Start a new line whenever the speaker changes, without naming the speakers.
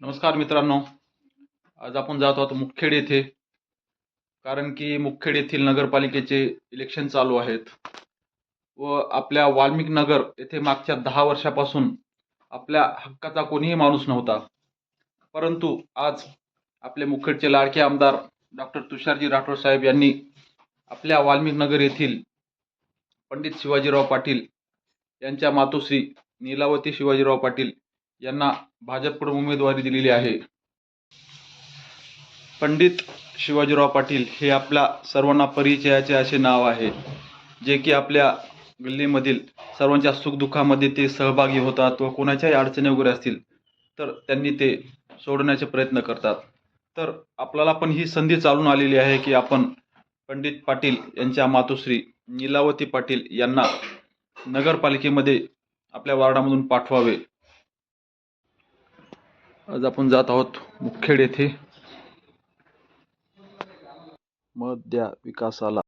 नमस्कार मित्रांनो. आज आपण जात आहोत मुखेड येथे. कारण की मुखेड येथील नगरपालिकेचे इलेक्शन चालू आहेत. व आपल्या वाल्मिक नगर येथे मागच्या दहा वर्षापासून आपल्या हक्काचा कोणीही माणूस नव्हता. परंतु आज आपले मुखेडचे लाडके आमदार डॉक्टर तुषारजी राठोड साहेब यांनी आपल्या वाल्मिक नगर येथील पंडित शिवाजीराव पाटील यांच्या मातोश्री नीलावती शिवाजीराव पाटील यांना भाजपकडून उमेदवारी दिलेली आहे. पंडित शिवाजीराव पाटील हे आपल्या सर्वांना परिचयाचे असे नाव आहे जे की आपल्या गल्लीमधील सर्वांच्या सुखदुःखामध्ये ते सहभागी होतात व कोणाच्याही अडचणी वगैरे असतील तर त्यांनी ते सोडवण्याचे प्रयत्न करतात. तर आपल्याला पण ही संधी चालून आलेली आहे की आपण पंडित पाटील यांच्या मातोश्री नीलावती पाटील यांना नगरपालिकेमध्ये आपल्या वार्डामधून पाठवावे. आज आपण जात आहोत मुखेड येथे. मध्या विकासाला.